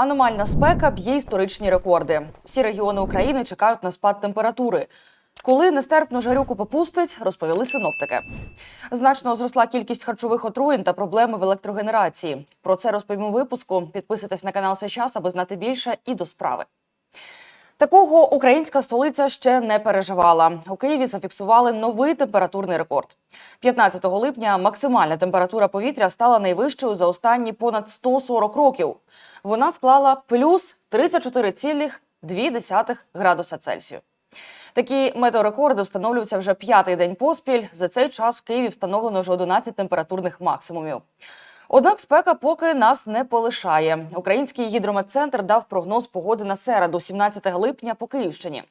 Аномальна спека б'є історичні рекорди. Всі регіони України чекають на спад температури. Коли нестерпну жарюку попустить, розповіли синоптики. Значно зросла кількість харчових отруєнь та проблеми в електрогенерації. Про це розповімо випуску. Підписуйтесь на канал Сейчас, аби знати більше і до справи. Такого українська столиця ще не переживала. У Києві зафіксували новий температурний рекорд. 15 липня максимальна температура повітря стала найвищою за останні понад 140 років. Вона склала плюс 34,2 градуса Цельсію. Такі метеорекорди встановлюються вже п'ятий день поспіль. За цей час в Києві встановлено вже 11 температурних максимумів. Однак спека поки нас не полишає. Український гідрометцентр дав прогноз погоди на середу, 17 липня по Київщині.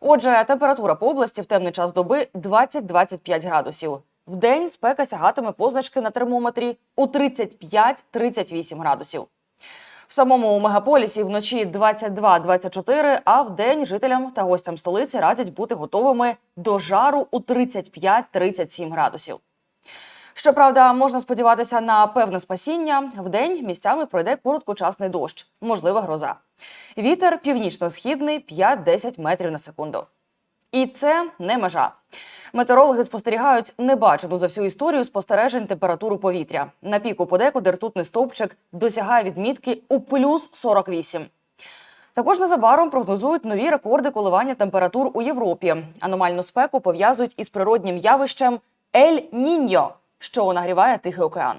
Отже, температура по області в темний час доби 20-25 градусів. В день спека сягатиме позначки на термометрі у 35-38 градусів. В самому мегаполісі вночі 22-24, а в день жителям та гостям столиці радять бути готовими до жару у 35-37 градусів. Щоправда, можна сподіватися на певне спасіння. Вдень місцями пройде короткочасний дощ, можлива гроза. Вітер північно-східний 5-10 метрів на секунду. І це не межа. Метеорологи спостерігають небачену за всю історію спостережень температуру повітря. На піку подекуди ртутний стовпчик досягає відмітки у плюс 48. Також незабаром прогнозують нові рекорди коливання температур у Європі. Аномальну спеку пов'язують із природнім явищем Ель Ніньо, що нагріває Тихий океан.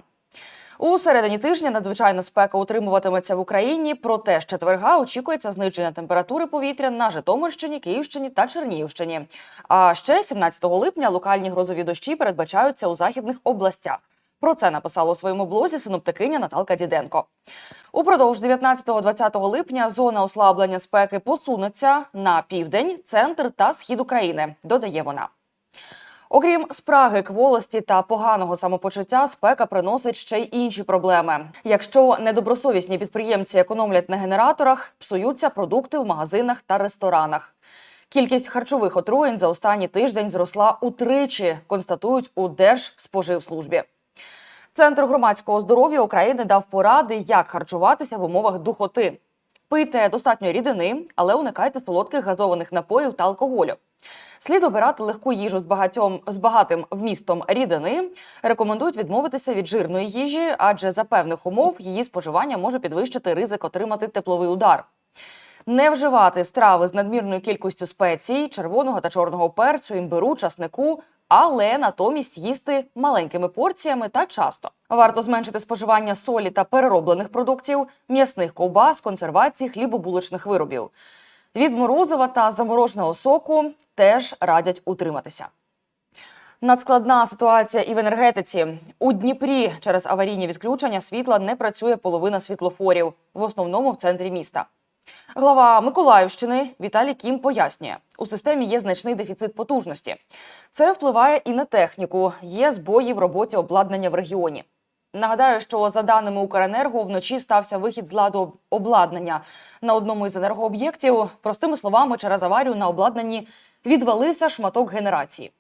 У середині тижня надзвичайна спека утримуватиметься в Україні. Проте з четверга очікується зниження температури повітря на Житомирщині, Київщині та Чернігівщині. А ще 17 липня локальні грозові дощі передбачаються у західних областях. Про це написала у своєму блозі синоптикиня Наталка Діденко. Упродовж 19-20 липня зона ослаблення спеки посунеться на південь, центр та схід України. Додає вона. Окрім спраги, кволості та поганого самопочуття, спека приносить ще й інші проблеми. Якщо недобросовісні підприємці економлять на генераторах, псуються продукти в магазинах та ресторанах. Кількість харчових отруєнь за останній тиждень зросла утричі, констатують у Держспоживслужбі. Центр громадського здоров'я України дав поради, як харчуватися в умовах духоти. Пийте достатньо рідини, але уникайте солодких газованих напоїв та алкоголю. Слід обирати легку їжу з багатьом з багатим вмістом рідини. Рекомендують відмовитися від жирної їжі, адже за певних умов її споживання може підвищити ризик отримати тепловий удар. Не вживати страви з надмірною кількістю спецій, червоного та чорного перцю, імбиру, часнику, але натомість їсти маленькими порціями та часто. Варто зменшити споживання солі та перероблених продуктів, м'ясних ковбас, консервацій, хлібобулочних виробів. Від морозива та замороженого соку теж радять утриматися. Надскладна ситуація і в енергетиці у Дніпрі через аварійні відключення світла не працює половина світлофорів, в основному в центрі міста. Глава Миколаївщини Віталій Кім пояснює, у системі є значний дефіцит потужності. Це впливає і на техніку. Є збої в роботі обладнання в регіоні. Нагадаю, що за даними Укренерго, вночі стався вихід з ладу обладнання на одному із енергооб'єктів. Простими словами, через аварію на обладнанні відвалився шматок генерації.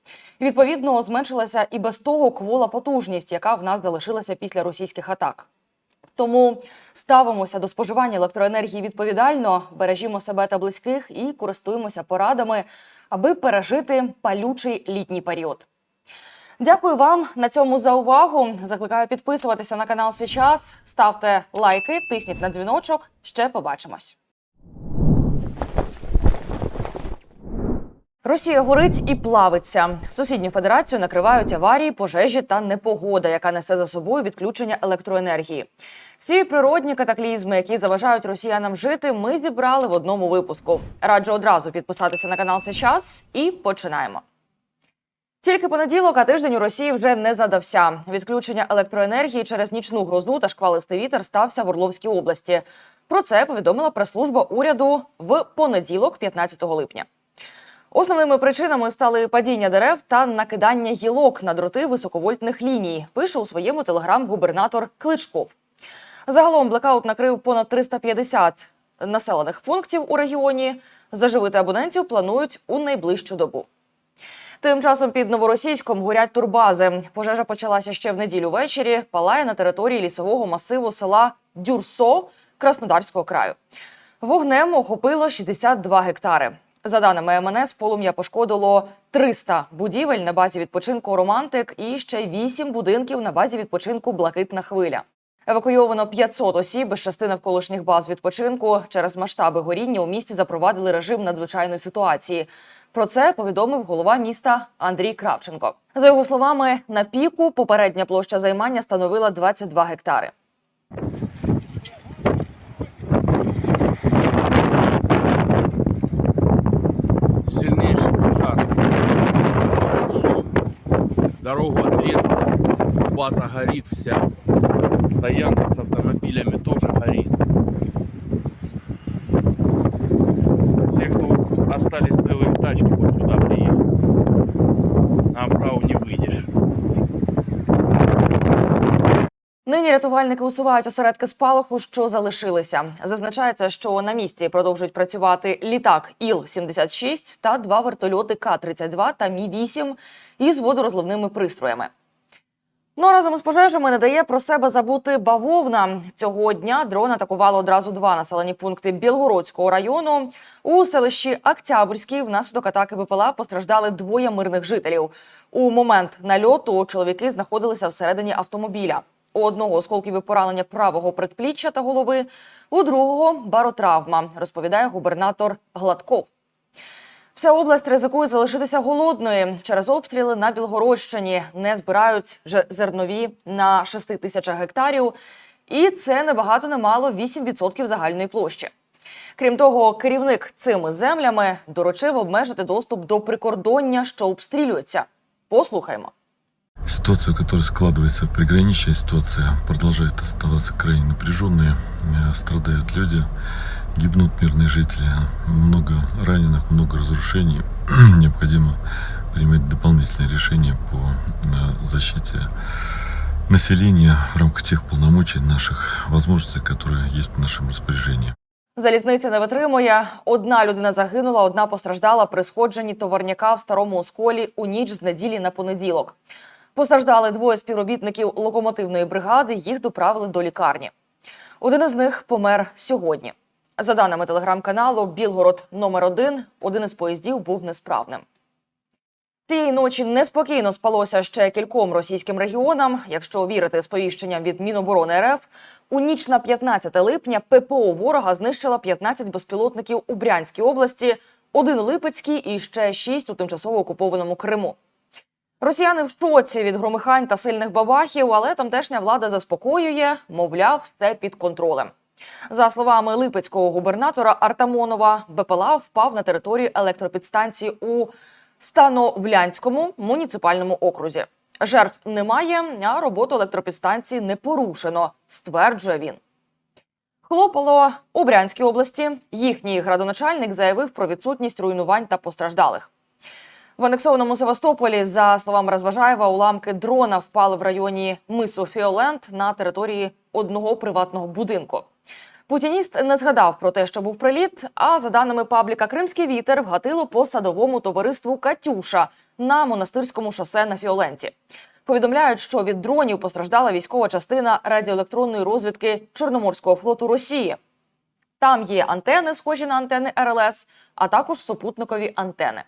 Відповідно, зменшилася і без того квола потужність, яка в нас залишилася після російських атак. Тому ставимося до споживання електроенергії відповідально, бережімо себе та близьких і користуємося порадами, аби пережити палючий літній період. Дякую вам на цьому за увагу. Закликаю підписуватися на канал Сейчас, ставте лайки, тисніть на дзвіночок. Ще побачимось. Росія горить і плавиться. Сусідню федерацію накривають аварії, пожежі та непогода, яка несе за собою відключення електроенергії. Всі природні катаклізми, які заважають росіянам жити, ми зібрали в одному випуску. Раджу одразу підписатися на канал Сейчас і починаємо. Тільки понеділок, а тиждень у Росії вже не задався. Відключення електроенергії через нічну грозу та шквалистий вітер стався в Орловській області. Про це повідомила прес-служба уряду в понеділок, 15 липня. Основними причинами стали падіння дерев та накидання гілок на дроти високовольтних ліній. Пише у своєму телеграм-губернатор Кличков. Загалом блекаут накрив понад 350 населених пунктів у регіоні. Заживити абонентів планують у найближчу добу. Тим часом під новоросійськом горять турбази. Пожежа почалася ще в неділю ввечері. Палає на території лісового масиву села Дюрсо Краснодарського краю. Вогнем охопило 62 гектари. За даними МНС, полум'я пошкодило 300 будівель на базі відпочинку Романтик і ще 8 будинків на базі відпочинку Блакитна хвиля. Евакуйовано 500 осіб із частини навколишніх баз відпочинку. Через масштаби горіння у місті запровадили режим надзвичайної ситуації. Про це повідомив голова міста Андрій Кравченко. За його словами, на піку попередня площа займання становила 22 гектари. Дорогу отрезала. База горит вся. Стоянка с автомобилями тоже горит. Все, кто остались целые тачки, вот сюда приехали. Направо не выйдешь. Нині рятувальники усувають осередки спалаху, що залишилися. Зазначається, що на місці продовжують працювати літак Іл-76 та два вертольоти К-32 та Мі-8 із водорозливними пристроями. Ну а разом із пожежами не дає про себе забути бавовна. Цього дня дрон атакувало одразу два населені пункти Білгородського району. У селищі Октябрьський внаслідок атаки БПЛА постраждали двоє мирних жителів. У момент нальоту чоловіки знаходилися всередині автомобіля. У одного осколків і поранення правого предпліччя та голови, у другого баротравма, розповідає губернатор Гладков. Вся область ризикує залишитися голодною через обстріли на Білгородщині. Не збирають зернові на 6 тисячах гектарів, і це не багато не мало 8% загальної площі. Крім того, керівник цими землями доручив обмежити доступ до прикордоння, що обстрілюється. Послухаймо. Ситуация, которая складывается в приграничье, ситуация продолжает оставаться крайне напряженной. Э, Страдают люди, гибнут мирные жители, много раненых, много разрушений. Необходимо принимать дополнительные решения по э, защите населения в рамках тех полномочий наших возможностей, которые есть в нашем распоряжении. Залізниця не витримує. Одна людина загинула, одна постраждала при сходженні товарняка в старому осколі у ніч з неділі на понеділок. Постраждали двоє співробітників локомотивної бригади. Їх доправили до лікарні. Один із них помер сьогодні. За даними телеграм-каналу, Білгород номер 1 один із поїздів був несправним. Цієї ночі неспокійно спалося ще кільком російським регіонам. Якщо вірити сповіщенням від Міноборони РФ, у ніч на 15 липня ППО ворога знищила 15 безпілотників у Брянській області, один у Липецькій і ще 6 у тимчасово окупованому Криму. Росіяни в шоці від громихань та сильних бабахів, але тамтешня влада заспокоює, мовляв, все під контролем. За словами липецького губернатора Артамонова, БПЛА впав на територію електропідстанції у Становлянському муніципальному окрузі. Жертв немає, а роботу електропідстанції не порушено, стверджує він. Хлопало у Брянській області. Їхній градоначальник заявив про відсутність руйнувань та постраждалих. В анексованому Севастополі, за словами Розважаєва, уламки дрона впали в районі мису Фіоленд на території одного приватного будинку. Путініст не згадав про те, що був приліт. А за даними пабліка Кримський вітер вгатило по садовому товариству Катюша на монастирському шосе на Фіоленті. Повідомляють, що від дронів постраждала військова частина радіоелектронної розвідки Чорноморського флоту Росії. Там є антени, схожі на антени РЛС, а також супутникові антени.